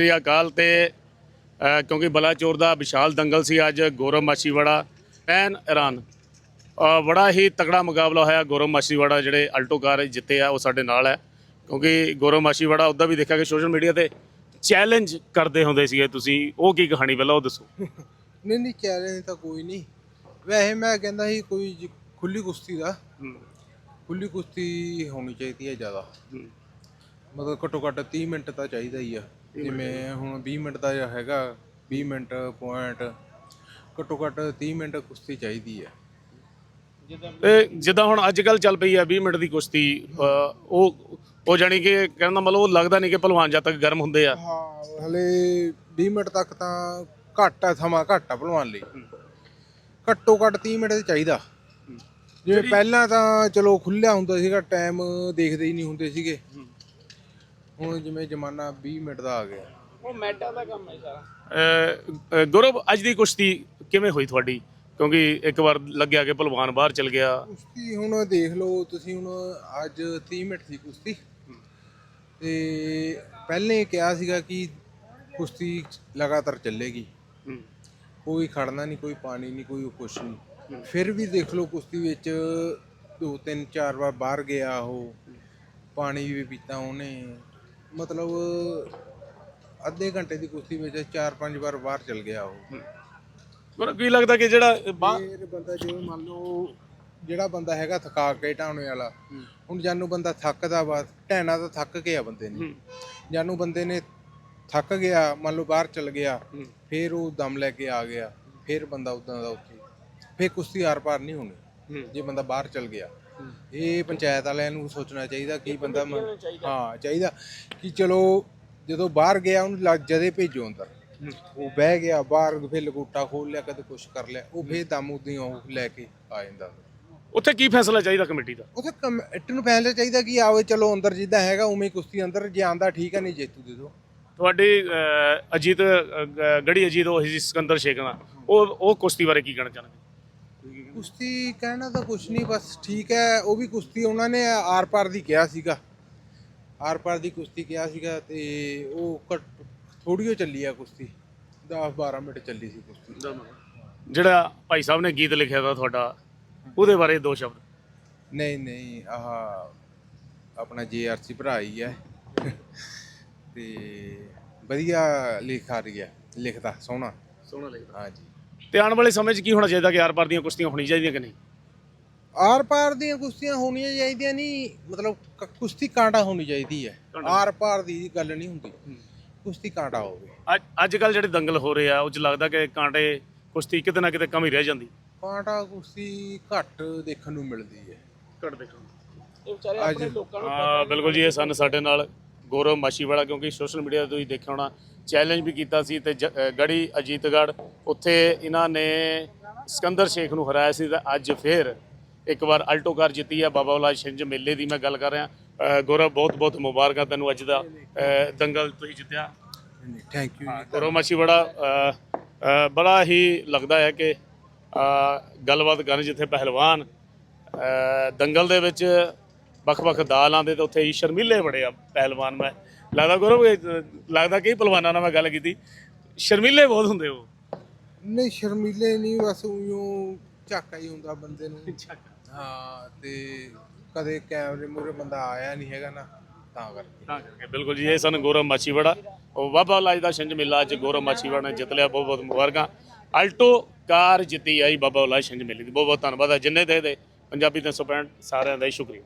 ਸ੍ਰੀ ਅਕਾਲ ਤੇ ਕਿਉਂਕਿ ਬਲਾਚੌਰ ਦਾ ਵਿਸ਼ਾਲ ਦੰਗਲ ਸੀ ਅੱਜ ਗੌਰਵ ਮਾਛੀਵਾੜਾ ਐਨ ਇਰਾਨ। ਬੜਾ ਹੀ ਤਕੜਾ ਮੁਕਾਬਲਾ ਹੋਇਆ ਗੌਰਵ ਮਾਛੀਵਾੜਾ ਜਿਹੜੇ ਅਲਟੋ ਕਾਰ ਜਿੱਤੇ ਆ ਉਹ ਸਾਡੇ ਨਾਲ ਹੈ। ਕਿਉਂਕਿ ਗੌਰਵ ਮਾਛੀਵਾੜਾ ਉੱਦਾਂ ਵੀ ਦੇਖਿਆ ਕਿ ਸੋਸ਼ਲ ਮੀਡੀਆ ਤੇ ਚੈਲੰਜ ਕਰਦੇ ਹੁੰਦੇ ਸੀਗੇ ਤੁਸੀਂ ਉਹ ਕੀ ਕਹਾਣੀ ਪਹਿਲਾਂ ਉਹ ਦੱਸੋ। ਨਹੀਂ ਨਹੀਂ ਚੈਲੰਜ ਤਾਂ ਕੋਈ ਨਹੀਂ। ਵੈਸੇ ਮੈਂ ਕਹਿੰਦਾ ਸੀ ਕੋਈ ਖੁੱਲੀ ਕੁਸ਼ਤੀ ਦਾ। ਖੁੱਲੀ ਕੁਸ਼ਤੀ ਹੋਣੀ ਚਾਹੀਦੀ ਹੈ ਜ਼ਿਆਦਾ। ਮਤਲਬ ਘੱਟੋ ਘੱਟ 30 ਮਿੰਟ ਤਾਂ ਚਾਹੀਦਾ ਹੀ ਆ। ਜਿਵੇਂ ਹੁਣ 20 ਮਿੰਟ ਦਾ ਹੈਗਾ 20 ਮਿੰਟ ਪੁਆਇੰਟ ਘੱਟੋ ਘੱਟ 30 ਮਿੰਟ ਕੁਸ਼ਤੀ ਚਾਹੀਦੀ ਹੈ। ਤੇ ਜਿੱਦਾਂ ਹੁਣ ਅੱਜ ਕੱਲ ਚੱਲ ਪਈ ਆ 20 ਮਿੰਟ ਦੀ ਕੁਸ਼ਤੀ ਅ, ਉਹ ਉਹ ਜਾਨੀ ਕਿ ਕਹਿਣ ਦਾ ਮਤਲਬ ਉਹ ਲੱਗਦਾ ਨਹੀਂ ਕਿ ਪਹਿਲਵਾਨ ਜਦ ਤੱਕ ਗਰਮ ਹੁੰਦੇ ਆ। ਹਾਂ ਹਲੇ 20 ਮਿੰਟ ਤੱਕ ਤਾਂ ਘੱਟ ਆ ਸਮਾਂ ਘੱਟ ਆ ਭਲਵਾਨ ਲਈ। ਘੱਟੋ ਘੱਟ 30 ਮਿੰਟ ਤੇ ਚਾਹੀਦਾ। ਜਿਵੇਂ ਪਹਿਲਾਂ ਤਾਂ ਚਲੋ ਖੁੱਲਿਆ ਹੁੰਦਾ ਸੀਗਾ ਟਾਈਮ ਦੇਖਦੇ ਹੀ ਨਹੀਂ ਹੁੰਦੇ ਸੀਗੇ। ਹੁਣ ਜਿਵੇਂ ਜ਼ਮਾਨਾ 20 ਮਿੰਟ ਦਾ ਆ ਗਿਆ। ਅ, ਅ, ਗੌਰਵ ਅੱਜ ਦੀ ਕੁਸ਼ਤੀ ਕਿਵੇਂ ਹੋਈ ਤੁਹਾਡੀ? ਕਿਉਂਕਿ ਇੱਕ ਵਾਰ ਲੱਗਿਆ ਕਿ ਪਹਿਲਵਾਨ ਬਾਹਰ ਚਲ ਗਿਆ। ਕੁਸ਼ਤੀ ਹੁਣ ਦੇਖ ਲਓ ਤੁਸੀਂ ਹੁਣ ਅੱਜ 30 ਮਿੰਟ ਸੀ ਕੁਸ਼ਤੀ। ਤੇ ਪਹਿਲੇ ਹੀ ਕਿਹਾ ਸੀਗਾ ਕਿ ਕੁਸ਼ਤੀ ਲਗਾਤਾਰ ਚੱਲੇਗੀ। ਕੋਈ ਖੜਨਾ ਨਹੀਂ ਕੋਈ ਪਾਣੀ ਨਹੀਂ ਕੋਈ ਕੁਛ ਨਹੀਂ। ਫਿਰ ਵੀ ਦੇਖ ਲਓ ਕੁਸ਼ਤੀ ਵਿੱਚ ਦੋ ਤਿੰਨ ਚਾਰ ਵਾਰ ਬਾਹਰ ਗਿਆ ਉਹ। ਪਾਣੀ ਵੀ ਪੀਤਾ ਉਹਨੇ। ਮਤਲਬ ਅੱਧੇ ਘੰਟੇ ਦੀ ਕੁਸ਼ਤੀ ਵਿੱਚ ਚਾਰ ਪੰਜ ਵਾਰ ਬਾਹਰ ਚਲ ਗਿਆ ਉਹ। ਮੈਨੂੰ ਕੀ ਲੱਗਦਾ ਕਿ ਜਿਹੜਾ ਬਾਹ- ਫਿਰ ਬੰਦਾ ਜਿਵੇਂ ਮੰਨ ਲਓ ਜਿਹੜਾ ਬੰਦਾ ਹੈਗਾ ਥਕਾ ਕੇ ਢਾਉਣੇ ਵਾਲਾ ਹੁਣ ਜਾਨੂੰ ਬੰਦਾ ਥੱਕਦਾ ਵਾ ਢਹਿਣਾ ਤਾਂ ਥੱਕ ਗਿਆ ਬੰਦੇ ਨੇ। ਜਾਨੂੰ ਬੰਦੇ ਨੇ ਥੱਕ ਗਿਆ ਮੰਨ ਲਓ ਬਾਹਰ ਚਲ ਗਿਆ ਫਿਰ ਉਹ ਦਮ ਲੈ ਕੇ ਆ ਗਿਆ ਫਿਰ ਬੰਦਾ ਉਦਾਂ ਦਾ ਉੱਥੇ ਫਿਰ ਕੁਸ਼ਤੀ ਆਰ ਪਾਰ ਨਹੀਂ ਹੋਣੀ ਜੇ ਬੰਦਾ ਬਾਹਰ ਚਲ ਗਿਆ। ਇਹ ਪੰਚਾਇਤ ਵਾਲਿਆਂ ਨੂੰ ਸੋਚਣਾ ਚਾਹੀਦਾ ਕਿ ਬੰਦਾ ਮ- ਹਾਂ ਚਾਹੀਦਾ ਕਿ ਚਲੋ ਜਦੋਂ ਬਾਹਰ ਗਿਆ ਉਹਨੂੰ ਲੱਗ ਜਦੇ ਭੇਜੋ ਅੰਦਰ। ਉਹ ਬਹਿ ਗਿਆ ਬਾਹਰ ਫਿਰ ਲਗੋਟਾ ਖੋਲ ਲਿਆ ਕਦੇ ਕੁਛ ਕਰ ਲਿਆ ਉਹ ਫੇਰ ਦਮ ਉਦੀ ਉਹ ਲੈ ਕੇ ਆ ਜਾਂਦਾ। ਉੱਥੇ ਕੀ ਫੈਸਲਾ ਚਾਹੀਦਾ ਕਮੇਟੀ ਦਾ? ਉਥੇ ਕਮੇਟੀ ਨੂੰ ਫੈਸਲਾ ਚਾਹੀਦਾ ਕਿ ਆਵੇ ਚਲੋ ਅੰਦਰ ਜਿੱਦਾਂ ਹੈਗਾ ਉਵੇਂ ਹੀ ਕੁਸ਼ਤੀ ਅੰਦਰ ਜੇ ਆਂਦਾ ਠੀਕ ਹੈ ਨਹੀਂ ਜੇਤੂ ਦੇ ਦੋ ਤੁਹਾਡੀ ਅਜੀਤ ਗ- ਗੜੀ ਅਜੀਤ ਉਹ ਸੀ ਸਿਕੰਦਰ ਸ਼ੇਖ ਨਾਲ। ਉਹ ਉਹ ਕੁਸ਼ਤੀ ਬਾਰੇ ਕੀ ਕਹਿਣਾ ਚਾਹੁੰਦੇ ਕੁਸ਼ਤੀ ਕਹਿਣਾ ਤਾਂ ਕੁਛ ਨਹੀਂ ਬਸ ਠੀਕ ਹੈ। ਉਹ ਵੀ ਕੁਸ਼ਤੀ ਉਹਨਾਂ ਨੇ ਆਰ ਪਾਰ ਦੀ ਕਿਹਾ ਸੀਗਾ। ਆਰ ਪਾਰ ਦੀ ਕੁਸ਼ਤੀ ਕਿਹਾ ਸੀਗਾ ਤੇ ਉਹ ਥੋੜੀ ਹੋ ਚੱਲੀ ਆ ਕੁਸ਼ਤੀ। 10 12 ਮਿੰਟ ਚੱਲੀ ਸੀ ਕੁਸ਼ਤੀ। ਜਿਹੜਾ ਭਾਈ ਸਾਹਿਬ ਨੇ ਗੀਤ ਲਿਖਿਆ ਦਾ ਤੁਹਾਡਾ ਉਹਦੇ ਬਾਰੇ ਦੋ ਸ਼ਬਦ। ਨਹੀਂ ਨਹੀਂ ਆਹ ਆਪਣਾ ਜੀਆਰਸੀ ਭਰਾ ਹੀ ਹੈ। ਤੇ ਵਧੀਆ ਲਿਖ ਆ ਰਹੀ ਹੈ ਲਿਖਦਾ ਸੋਹਣਾ। ਸੋਹਣਾ ਲਿਖਦਾ। ਹਾਂਜੀ। ਤੇ ਆਉਣ ਵਾਲੇ ਸਮੇਂ 'ਚ ਕੀ ਹੋਣਾ ਚਾਹੀਦਾ ਕਿ ਆਰ ਪਾਰ ਦੀਆਂ ਕੁਸ਼ਤੀਆਂ ਹੋਣੀ ਚਾਹੀਦੀਆਂ ਕਿ ਨਹੀਂ? ਆਰ ਪਾਰ ਦੀਆਂ ਕੁਸ਼ਤੀਆਂ ਹੋਣੀਆਂ ਚਾਹੀਦੀਆਂ ਨਹੀਂ ਮਤਲਬ ਕ- ਕੁਸ਼ਤੀ ਕਾਂਟਾ ਹੋਣੀ ਚਾਹੀਦੀ ਹੈ। ਆਰ ਪਾਰ ਦੀ ਗੱਲ ਨਹੀਂ ਹੁੰਦੀ। ਕੁਸ਼ਤੀ ਕਾਂਟਾ ਹੋਵੇ। ਅੱਜ ਅੱਜ ਕੱਲ ਜਿਹੜੇ ਦੰਗਲ ਹੋ ਰਹੇ ਆ ਉਹ 'ਚ ਲੱਗਦਾ ਕਿ ਕਾਂਟੇ ਕੁਸ਼ਤੀ ਕਿਤੇ ਨਾ ਕਿਤੇ ਕਮੀ ਰਹਿ ਜਾਂਦੀ। ਕਾਂਟਾ ਕੁਸ਼ਤੀ ਘੱਟ ਦੇਖਣ ਨੂੰ ਮਿਲਦੀ ਹੈ। ਘੱਟ ਦੇਖਣ ਅੱਜ। ਹਾਂ ਬਿਲਕੁਲ ਜੀ ਇਹ ਸਨ ਸਾਡੇ ਨਾਲ ਗੌਰਵ ਮਾਸ਼ੀਵਾਲਾ ਕਿਉਂਕਿ ਸੋਸ਼ਲ ਮੀਡੀਆ ਤੇ ਤੁਸੀਂ ਦੇਖਿਆ ਹੋਣਾ ਚੈਲੰਜ ਵੀ ਕੀਤਾ ਸੀ ਤੇ ਗੜੀ ਅਜੀਤਗੜ੍ਹ ਉੱਥੇ ਇਹਨਾਂ ਨੇ ਸਿਕੰਦਰ ਸ਼ੇਖ ਨੂੰ ਹਰਾਇਆ ਸੀ ਤਾਂ ਅੱਜ ਫੇਰ ਇੱਕ ਵਾਰ ਅਲਟੋ ਕਾਰ ਜਿੱਤੀ ਹੈ ਬਾਬਾ ਵਾਲਾ ਛਿੰਝ ਮੇਲੇ ਦੀ ਮੈਂ ਗੱਲ ਕਰ ਰਿਹਾ। ਗੌਰਵ ਬਹੁਤ ਬਹੁਤ ਮੁਬਾਰਕਾਂ ਤੈਨੂੰ ਅੱਜ ਦਾ ਦੰਗਲ ਤੁਸੀਂ ਜਿੱਤਿਆ। ਥੈਂਕ ਯੂ ਮਾਛੀਵਾੜਾ ਅ, ਅ, ਬੜਾ ਹੀ ਲੱਗਦਾ ਹੈ ਕਿ ਗੱਲਬਾਤ ਕਰਨ ਜਿੱਥੇ ਪਹਿਲਵਾਨ ਦੰਗਲ ਦੇ ਵਿੱਚ ਵੱਖ-ਵੱਖ ਦਾਲਾਂ ਦੇ ਤੇ ਉੱਥੇ ਹੀ ਸ਼ਰਮੀਲੇ ਬੜੇ ਆ ਪਹਿਲਵਾਨ ਮੈਂ। ਲੱਗਦਾ ਅ, ਲੱਗਦਾ ਕਈ ਪਹਿਲਵਾਨਾਂ ਨਾਲ ਮੈਂ ਗੱਲ ਕੀਤੀ। ਸ਼ਰਮੀਲੇ ਬਹੁਤ ਹੁੰਦੇ ਉਹ। ਨਹੀਂ ਸ਼ਰਮੀਲੇ ਨਹੀਂ ਬਸ ਉਈਓ ਝਾਕਾ ਹੀ ਹੁੰਦਾ ਬੰਦੇ ਨੂੰ। ਹਾਂ ਤੇ ਕਦੇ ਕੈਮਰੇ ਮੂਰੇ ਬੰਦਾ ਆਇਆ ਨਹੀਂ ਹੈਗਾ ਨਾ ਤਾਂ ਕਰਕੇ। ਤਾਂ ਕਰਕੇ ਬਿਲਕੁਲ ਜੀ ਇਹ ਸਨ ਗੌਰਵ ਮਾਛੀਵਾੜਾ। ਉਹ ਬਾਬਾ ਲਾਜ ਦਾ ਛਿੰਝ ਮੇਲਾ ਅੱਜ ਗੌਰਵ ਮਾਛੀਵਾੜਾ ਨੇ ਜਿੱਤ ਲਿਆ ਬਹੁਤ ਬਹੁਤ ਮੁਬਾਰਕਾਂ। ਅਲਟੋ ਕਾਰ ਜਿੱਤੀ ਆਈ ਬਾਬਾ ਲਾਜ ਛਿੰਝ ਮੇਲੇ ਦੀ। ਬਹੁਤ ਬਹੁਤ ਧੰਨਵਾਦ ਹੈ ਜਿੰਨੇ ਦੇ ਦੇ ਪੰਜਾਬੀ 365 ਸਾਰਿਆਂ ਦਾ ਹੀ ਸ਼ੁਕਰੀਆ।